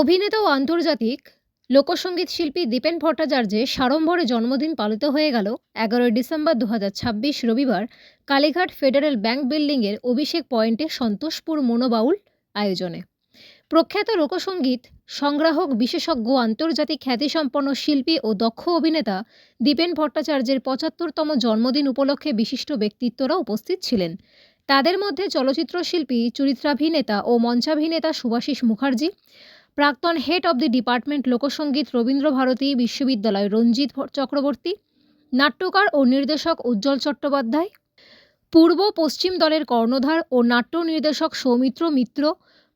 অভিনেতা ও আন্তর্জাতিক লোকসঙ্গীত শিল্পী দীপেন ভট্টাচার্যের সাড়ম্বরে জন্মদিন পালিত হয়ে গেল এগারোই ডিসেম্বর দু হাজার ছাব্বিশ রবিবার কালীঘাট ফেডারেল ব্যাংক বিল্ডিংয়ের অভিষেক পয়েন্টে সন্তোষপুর মনোবাউল আয়োজনে। প্রখ্যাত লোকসঙ্গীত সংগ্রাহক, বিশেষজ্ঞ, আন্তর্জাতিক খ্যাতিসম্পন্ন শিল্পী ও দক্ষ অভিনেতা দীপেন ভট্টাচার্যের পঁচাত্তরতম জন্মদিন উপলক্ষে বিশিষ্ট ব্যক্তিত্বরা উপস্থিত ছিলেন। তাদের মধ্যে চলচ্চিত্র শিল্পী, চরিত্রাভিনেতা ও মঞ্চাভিনেতা সুভাষিস মুখার্জি প্রাক্তন হেড অব দি ডিপার্টমেন্ট লোকসঙ্গীত রবীন্দ্রভারতী বিশ্ববিদ্যালয় রঞ্জিত চক্রবর্তী, নাট্যকার ও নির্দেশক উজ্জ্বল চট্টোপাধ্যায়, পূর্ব পশ্চিম দলের কর্ণধার ও নাট্য নির্দেশক সৌমিত্র মিত্র,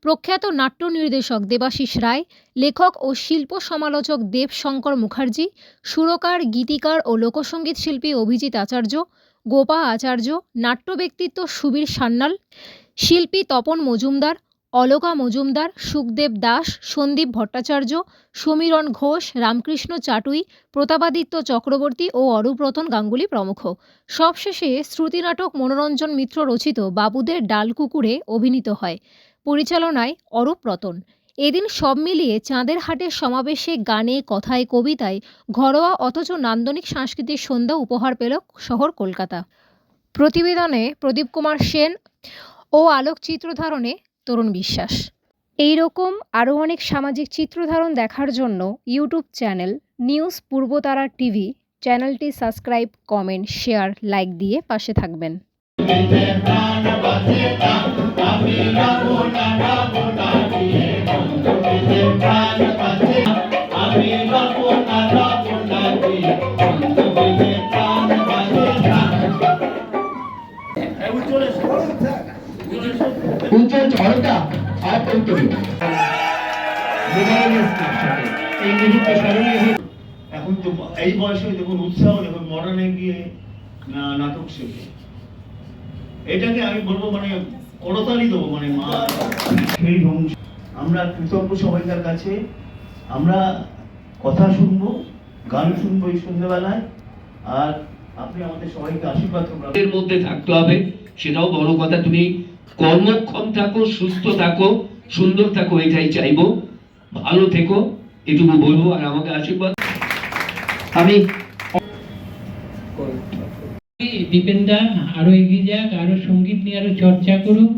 প্রখ্যাত নাট্য নির্দেশক দেবাশিস রায়, লেখক ও শিল্প সমালোচক দেব শঙ্কর মুখার্জি, সুরকার, গীতিকার ও লোকসঙ্গীত শিল্পী অভিজিৎ আচার্য, গোপা আচার্য, নাট্য ব্যক্তিত্ব সুবীর সান্যাল, শিল্পী তপন মজুমদার অলকা মজুমদার, সুখদেব দাস, সন্দীপ ভট্টাচার্য, সমীরণ ঘোষ, রামকৃষ্ণ চাটুই, প্রতাপাদিত্য চক্রবর্তী ও অরূপরতন গাঙ্গুলি প্রমুখ। সবশেষে শ্রুতিনাটক মনোরঞ্জন মিত্র রচিত বাবুদের ডাল কুকুরে অভিনীত হয়। পরিচালনায় অরূপ রতন। এদিন সব মিলিয়ে চাঁদের হাটের সমাবেশে গানে, কথায়, কবিতায় ঘরোয়া অথচ নান্দনিক সাংস্কৃতিক সন্ধ্যা উপহার পেল শহর কলকাতা। প্রতিবেদনে প্রদীপ কুমার সেন ও আলোকচিত্র ধারণে তরুণ বিশ্বাস এই রকম আরও অনেক সামাজিক চিত্রধারণ দেখার জন্য YouTube channel news Purbatara TV চ্যানেলটি সাবস্ক্রাইব কমেন্ট শেয়ার লাইক দিয়ে পাশে থাকবেন এই মুহূর্তে স্মরণীয় এখন তো এই বয়সে দেখুন উৎসাহ দেখুন মডার্নে গিয়ে না নাটক শেখে। এটাকে আমি বলব মানে করতালি দেবো মানে মা সেই ধ্বংস। আমরা কৃতজ্ঞ সবাইকার কাছে। আমরা কথা শুনব গান শুনব এই সন্ধ্যেবেলায়। আর আপনি আমাদের সবাইকে আশীর্বাদ করবেন এর মধ্যে থাকতে হবে সেটাও বড় কথা। তুমি কর্মক্ষম থাকো সুস্থ থাকো সুন্দর থাকো এটাই চাইব। ভালো থেকো এটুকু বলব আর আমাকে আশীর্বাদ আমি দীপেনদা আরও এগিয়ে যাক আরও সংগীত নিয়ে আরও চর্চা করুক।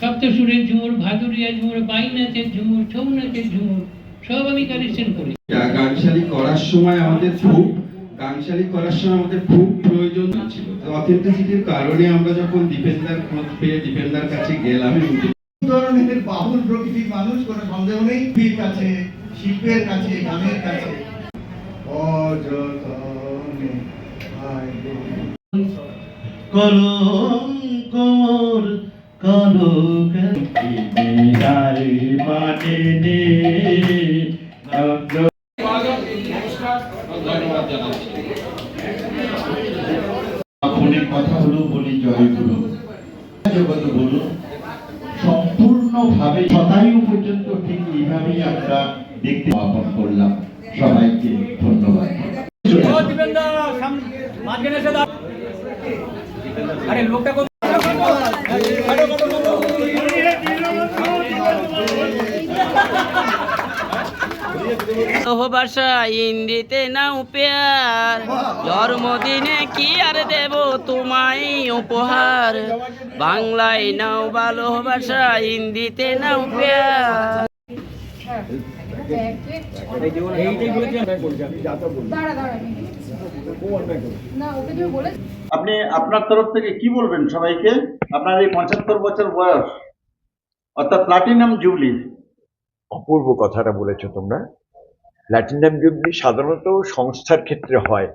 সপ্তসুরের ঝুমুর ভাদুরিয়া ঝুমুর বাইন নাচের ঝুমুর ছৌ নাচের ঝুমুর সব আমি কালেকশন করি। গানশালি করার সময় আমাদের খুব গানশালি করার সময় আমাদের খুব প্রয়োজন ছিল। অথেন্টিসিটির কারণে আমরা যখন দীপেন্দার খোঁজ পেয়ে দীপেন্দার কাছে গেলাম ধরনের বাহুল প্রকৃতির মানুষ কোনো সন্দেহ নেই। বীর কাছে শিল্পের কাছে গানের কাছে। অযতনে আইলো। কালো বিদায় মানে কথা হলো বলি জয় গুরু। জগৎ গুরু। এইভাবেই আমরা দেখতে আপন করলাম। সবাইকে ধন্যবাদ। ভাষা হিন্দিতে নাও পেয়ার জন্মদিনে কি আর দেব তোমায় উপহার? বাংলায় নাও ভালোবাসা হিন্দিতে নাও পেয়ার আপনি আপনার তরফ থেকে কি বলবেন সবাইকে? আপনার এই পঁচাত্তর বছর বয়স, অর্থাৎ প্লাটিনাম জুবলি অপূর্ব কথাটা বলেছ তোমরা। প্ল্যাটিনাম জুবলি সাধারণত সংস্থার ক্ষেত্রে হয়।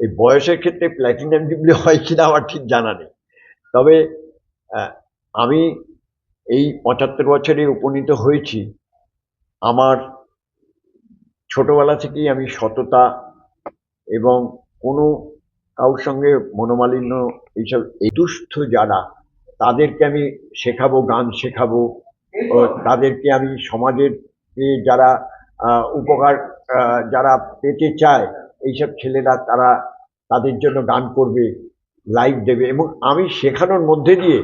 এই বয়সের ক্ষেত্রে প্ল্যাটিনাম জুবলি হয় কিনা আমার ঠিক জানা নেই। তবে আমি এই পঁচাত্তর বছরে উপনীত হয়েছি। আমার ছোটবেলা থেকেই আমি সততা এবং কোনো কারোর সঙ্গে মনোমালিন্য এইসব, এই দুস্থ যারা, তাদেরকে আমি শেখাবো, গান শেখাবো। তাদেরকে আমি সমাজের যারা উপকার যারা পেতে চায়, এইসব ছেলেরা তারা তাদের জন্য গান করবে, লাইভ দেবে এবং আমি শেখানোর মধ্যে দিয়ে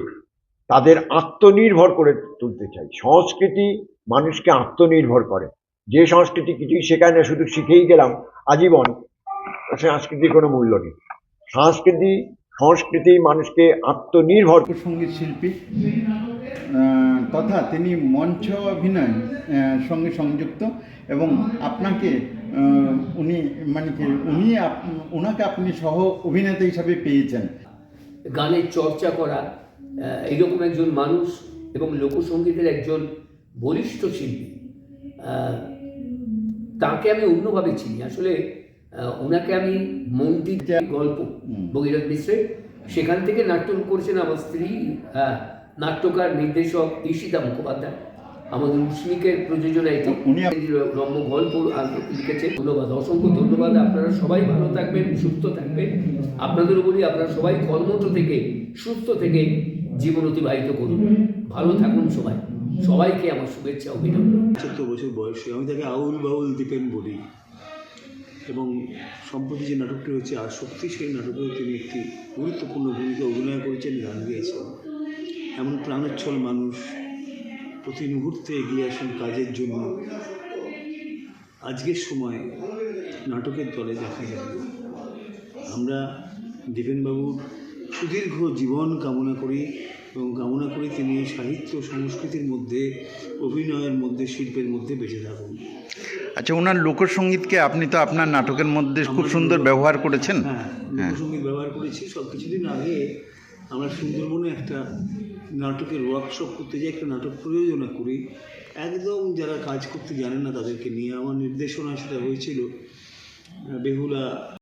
তাদের আত্মনির্ভর করে তুলতে চাই। সংস্কৃতি মানুষকে আত্মনির্ভর করে। যে সংস্কৃতি কিছুই শেখায় না শুধু শিখেই গেলাম আজীবন সংস্কৃতির কোনো মূল্য নেই। সংস্কৃতি সংস্কৃতি মানুষকে আত্মনির্ভর সংগীত শিল্পী। আহ, তথা তিনি মঞ্চ অভিনয় সঙ্গে সংযুক্ত এবং আপনাকে উনি মানে কি উনি আপ- ওনাকে আপনি সহ অভিনেতা হিসাবে পেয়েছেন। গানের চর্চা করা আহ, এইরকম একজন মানুষ এবং লোকসঙ্গীতের একজন বলিষ্ঠ শিল্পী। আহ, তাকে আমি অন্যভাবে চিনি। আসলে ওনাকে আমি মন্ত্রীর গল্প ভগীরথ মিশ্রের সেখান থেকে নাট্য করেছেন আমার স্ত্রী নাট্যকার নির্দেশক ঈশিতা মুখোপাধ্যায়। আমাদের উষ্ণিকের প্রযোজনা এটি রম্য গল্প লিখেছে ধন্যবাদ অসংখ্য ধন্যবাদ। আপনারা সবাই ভালো থাকবেন সুস্থ থাকবেন। আপনাদের উপরই আপনারা সবাই কর্মঠ থেকে সুস্থ থেকে জীবন অতিবাহিত করুন। ভালো থাকুন সবাই। সবাইকে আমার শুভেচ্ছা অভিনন্দন। পঁচাত্তর বছর বয়সে আমি তাকে আউল বাউল দীপেন বলি। এবং সম্প্রতি যে নাটকটি হচ্ছে আর শক্তি সেই নাটকেও তিনি একটি গুরুত্বপূর্ণ ভূমিকা অভিনয় করেছেন, গান গেয়েছেন। এমন প্রাণোচ্ছল মানুষ প্রতি মুহূর্তে এগিয়ে আসেন কাজের জন্য। আজকের সময় নাটকের দলে দেখা যায়। আমরা দীপেনবাবুর সুদীর্ঘ জীবন কামনা করি এবং কামনা করি তিনি সাহিত্য সংস্কৃতির মধ্যে অভিনয়ের মধ্যে শিল্পের মধ্যে বেঁচে থাকুন। আচ্ছা ওনার লোকসঙ্গীতকে আপনি তো আপনার নাটকের মধ্যে খুব সুন্দর ব্যবহার করেছেন। হ্যাঁ লোকসঙ্গীত ব্যবহার করেছি। সব কিছুদিন আগে আমরা সুন্দরবনে একটা নাটকের ওয়ার্কশপ করতে যাই একটা নাটক প্রযোজনা করি। একদম যারা কাজ করতে জানেন না তাদেরকে নিয়ে। আমার নির্দেশনা সেটা হয়েছিল বেহুলা